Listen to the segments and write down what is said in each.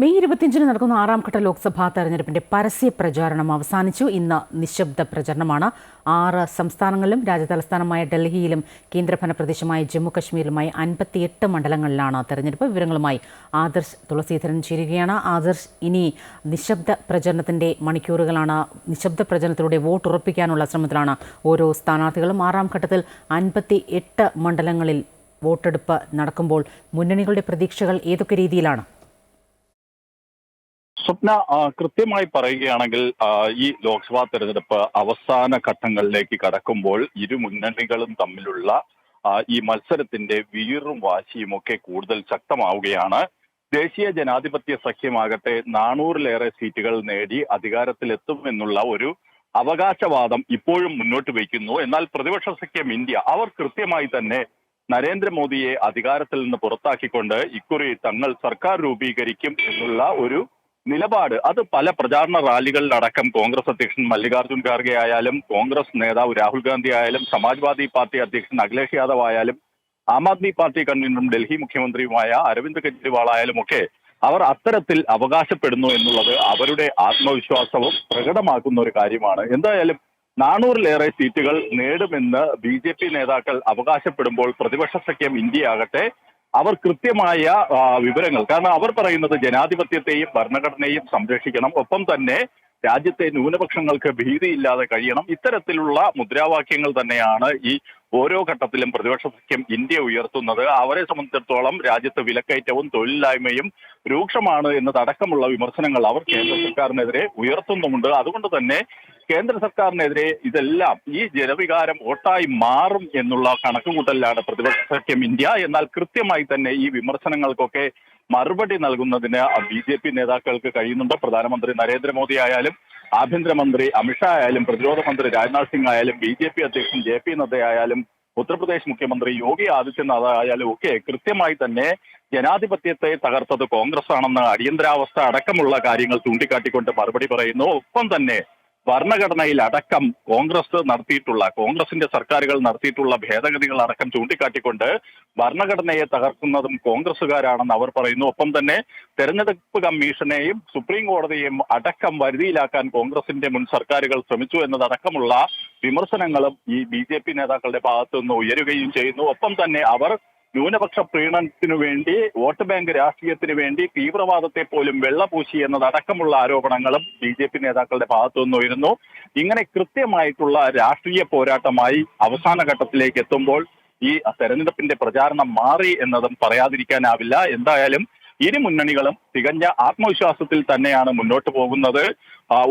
May ഇരുപത്തിയഞ്ചിന് നടക്കുന്ന ആറാം ഘട്ട ലോക്സഭാ തെരഞ്ഞെടുപ്പിന്റെ പരസ്യ പ്രചാരണം അവസാനിച്ചു. ഇന്ന് നിശബ്ദ പ്രചരണമാണ്. ആറ് സംസ്ഥാനങ്ങളിലും രാജ്യതലസ്ഥാനമായ ഡൽഹിയിലും കേന്ദ്രഭരണ പ്രദേശമായ ജമ്മുകശ്മീരിലുമായി അൻപത്തിയെട്ട് മണ്ഡലങ്ങളിലാണ് തെരഞ്ഞെടുപ്പ്. വിവരങ്ങളുമായി ആദർശ് തുളസീധരൻ ചേരുകയാണ്. ആദർശ് ഇനി നിശബ്ദ പ്രചരണത്തിന്റെ മണിക്കൂറുകളാണ്. നിശബ്ദ പ്രചരണത്തിലൂടെ വോട്ട് ഉറപ്പിക്കാനുള്ള ശ്രമത്തിലാണ് ഓരോ സ്ഥാനാർത്ഥികളും. ആറാം ഘട്ടത്തിൽ അൻപത്തി മണ്ഡലങ്ങളിൽ വോട്ടെടുപ്പ് നടക്കുമ്പോൾ മുന്നണികളുടെ പ്രതീക്ഷകൾ ഏതൊക്കെ രീതിയിലാണ്? സ്വപ്ന കൃത്യമായി പറയുകയാണെങ്കിൽ ഈ ലോക്സഭാ തെരഞ്ഞെടുപ്പ് അവസാന ഘട്ടങ്ങളിലേക്ക് കടക്കുമ്പോൾ ഇരു മുന്നണികളും തമ്മിലുള്ള ഈ മത്സരത്തിന്റെ വീറും വാശിയും ഒക്കെ കൂടുതൽ ശക്തമാവുകയാണ്. ദേശീയ ജനാധിപത്യ സഖ്യമാകട്ടെ നാനൂറിലേറെ സീറ്റുകൾ നേടി അധികാരത്തിലെത്തുമെന്നുള്ള ഒരു അവകാശവാദം ഇപ്പോഴും മുന്നോട്ട് വയ്ക്കുന്നു. എന്നാൽ പ്രതിപക്ഷ സഖ്യം ഇന്ത്യ അവർ കൃത്യമായി തന്നെ നരേന്ദ്രമോദിയെ അധികാരത്തിൽ നിന്ന് പുറത്താക്കിക്കൊണ്ട് ഇക്കുറി തങ്ങൾ സർക്കാർ രൂപീകരിക്കും എന്നുള്ള ഒരു നിലപാട്. അത് പല പ്രചാരണ റാലികളിലടക്കം കോൺഗ്രസ് അധ്യക്ഷൻ മല്ലികാർജുൻ ഖാർഗെ ആയാലും കോൺഗ്രസ് നേതാവ് രാഹുൽ ഗാന്ധി ആയാലും സമാജ്വാദി പാർട്ടി അധ്യക്ഷൻ അഖിലേഷ് യാദവ് ആയാലും ആം ആദ്മി പാർട്ടി കൺവീനറും ഡൽഹി മുഖ്യമന്ത്രിയുമായ അരവിന്ദ് കെജ്രിവാൾ ആയാലും ഒക്കെ അവർ അത്തരത്തിൽ അവകാശപ്പെടുന്നു എന്നുള്ളത് അവരുടെ ആത്മവിശ്വാസവും പ്രകടമാക്കുന്ന ഒരു കാര്യമാണ്. എന്തായാലും നാനൂറിലേറെ സീറ്റുകൾ നേടുമെന്ന് ബി നേതാക്കൾ അവകാശപ്പെടുമ്പോൾ പ്രതിപക്ഷ സഖ്യം ഇന്ത്യ ആകട്ടെ അവർ കൃത്യമായ വിവരങ്ങൾ. കാരണം അവർ പറയുന്നത് ജനാധിപത്യത്തെയും ഭരണഘടനയും സംരക്ഷിക്കണം. ഒപ്പം തന്നെ രാജ്യത്തെ ന്യൂനപക്ഷങ്ങൾക്ക് ഭീതിയില്ലാതെ കഴിയണം. ഇത്തരത്തിലുള്ള മുദ്രാവാക്യങ്ങൾ തന്നെയാണ് ഈ ഓരോ ഘട്ടത്തിലും പ്രതിപക്ഷ സഖ്യം ഇന്ത്യ ഉയർത്തുന്നത്. അവരെ സംബന്ധിച്ചിടത്തോളം രാജ്യത്ത് വിലക്കയറ്റവും തൊഴിലില്ലായ്മയും രൂക്ഷമാണ് എന്നതടക്കമുള്ള വിമർശനങ്ങൾ അവർ കേന്ദ്ര സർക്കാരിനെതിരെ ഉയർത്തുന്നുമുണ്ട്. അതുകൊണ്ട് തന്നെ കേന്ദ്ര സർക്കാരിനെതിരെ ഇതെല്ലാം ഈ ജനവികാരം വോട്ടായി മാറും എന്നുള്ള കണക്കുകൂട്ടലിലാണ് പ്രതിപക്ഷ സഖ്യം ഇന്ത്യ. എന്നാൽ കൃത്യമായി തന്നെ ഈ വിമർശനങ്ങൾക്കൊക്കെ മറുപടി നൽകുന്നതിന് ബി ജെ പി നേതാക്കൾക്ക് കഴിയുന്നുണ്ട്. പ്രധാനമന്ത്രി നരേന്ദ്രമോദി ആയാലും ആഭ്യന്തരമന്ത്രി അമിത്ഷാ ആയാലും പ്രതിരോധ മന്ത്രി രാജ്നാഥ് സിംഗ് ആയാലും ബി ജെ പി അധ്യക്ഷൻ ജെ പി നദ്ദ ആയാലും ഉത്തർപ്രദേശ് മുഖ്യമന്ത്രി യോഗി ആദിത്യനാഥ് ആയാലും ഒക്കെ കൃത്യമായി തന്നെ ജനാധിപത്യത്തെ തകർത്തത് കോൺഗ്രസ് ആണെന്ന് അടിയന്തരാവസ്ഥ അടക്കമുള്ള കാര്യങ്ങൾ ചൂണ്ടിക്കാട്ടിക്കൊണ്ട് മറുപടി പറയുന്നു. ഒപ്പം തന്നെ ഭരണഘടനയിൽ അടക്കം കോൺഗ്രസ് നടത്തിയിട്ടുള്ള കോൺഗ്രസിന്റെ സർക്കാരുകൾ നടത്തിയിട്ടുള്ള ഭേദഗതികൾ അടക്കം ചൂണ്ടിക്കാട്ടിക്കൊണ്ട് ഭരണഘടനയെ തകർക്കുന്നതും കോൺഗ്രസുകാരാണെന്ന് അവർ പറയുന്നു. ഒപ്പം തന്നെ തെരഞ്ഞെടുപ്പ് കമ്മീഷനെയും സുപ്രീം കോടതിയെയും അടക്കം വരുതിയിലാക്കാൻ കോൺഗ്രസിന്റെ മുൻ സർക്കാരുകൾ ശ്രമിച്ചു എന്നതടക്കമുള്ള വിമർശനങ്ങളും ഈ ബി നേതാക്കളുടെ ഭാഗത്തുനിന്ന് ഉയരുകയും ചെയ്യുന്നു. ഒപ്പം തന്നെ അവർ ന്യൂനപക്ഷ പ്രീണനത്തിനു വേണ്ടി വോട്ട് ബാങ്ക് രാഷ്ട്രീയത്തിന് വേണ്ടി തീവ്രവാദത്തെ പോലും വെള്ളപൂശി എന്നതടക്കമുള്ള ആരോപണങ്ങളും ബി ജെ പി നേതാക്കളുടെ ഭാഗത്തു നിന്നുയരുന്നു. ഇങ്ങനെ കൃത്യമായിട്ടുള്ള രാഷ്ട്രീയ പോരാട്ടമായി അവസാന ഘട്ടത്തിലേക്ക് എത്തുമ്പോൾ ഈ തെരഞ്ഞെടുപ്പിന്റെ പ്രചാരണം മാറി എന്നതും പറയാതിരിക്കാനാവില്ല. എന്തായാലും ഇരു മുന്നണികളും തികഞ്ഞ ആത്മവിശ്വാസത്തിൽ തന്നെയാണ് മുന്നോട്ട് പോകുന്നത്.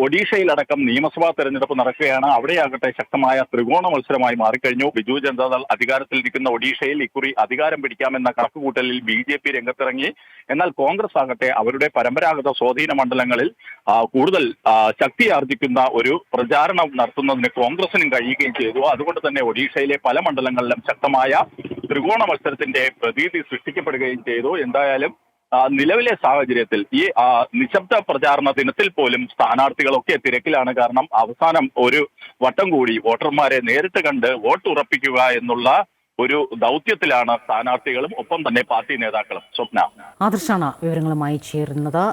ഒഡീഷയിലടക്കം നിയമസഭാ തെരഞ്ഞെടുപ്പ് നടക്കുകയാണ്. അവിടെയാകട്ടെ ശക്തമായ ത്രികോണ മത്സരമായി മാറിക്കഴിഞ്ഞു. ബിജു ജനതാദൾ അധികാരത്തിലിരിക്കുന്ന ഒഡീഷയിൽ ഇക്കുറി അധികാരം പിടിക്കാമെന്ന കണക്കുകൂട്ടലിൽ ബി ജെ പി രംഗത്തിറങ്ങി. എന്നാൽ കോൺഗ്രസ് ആകട്ടെ അവരുടെ പരമ്പരാഗത സ്വാധീന മണ്ഡലങ്ങളിൽ കൂടുതൽ ശക്തി ആർജിക്കുന്ന ഒരു പ്രചാരണം നടത്തുന്നതിന് കോൺഗ്രസിനും കഴിയുകയും ചെയ്തു. അതുകൊണ്ട് തന്നെ ഒഡീഷയിലെ പല മണ്ഡലങ്ങളിലും ശക്തമായ ത്രികോണ മത്സരത്തിന്റെ പ്രതീതി സൃഷ്ടിക്കപ്പെടുകയും ചെയ്തു. എന്തായാലും നിലവിലെ സാഹചര്യത്തിൽ ഈ നിശബ്ദ പ്രചാരണ ദിനത്തിൽ പോലും സ്ഥാനാർത്ഥികളൊക്കെ തിരക്കിലാണ്. കാരണം അവസാനം ഒരു വട്ടം കൂടി വോട്ടർമാരെ നേരിട്ട് കണ്ട് വോട്ട് ഉറപ്പിക്കുക എന്നുള്ള ഒരു ദൗത്യത്തിലാണ് സ്ഥാനാർത്ഥികളും ഒപ്പം തന്നെ പാർട്ടി നേതാക്കളും. സ്വപ്ന. ആദർശാണ് വിവരങ്ങളുമായി ചേരുന്നത്.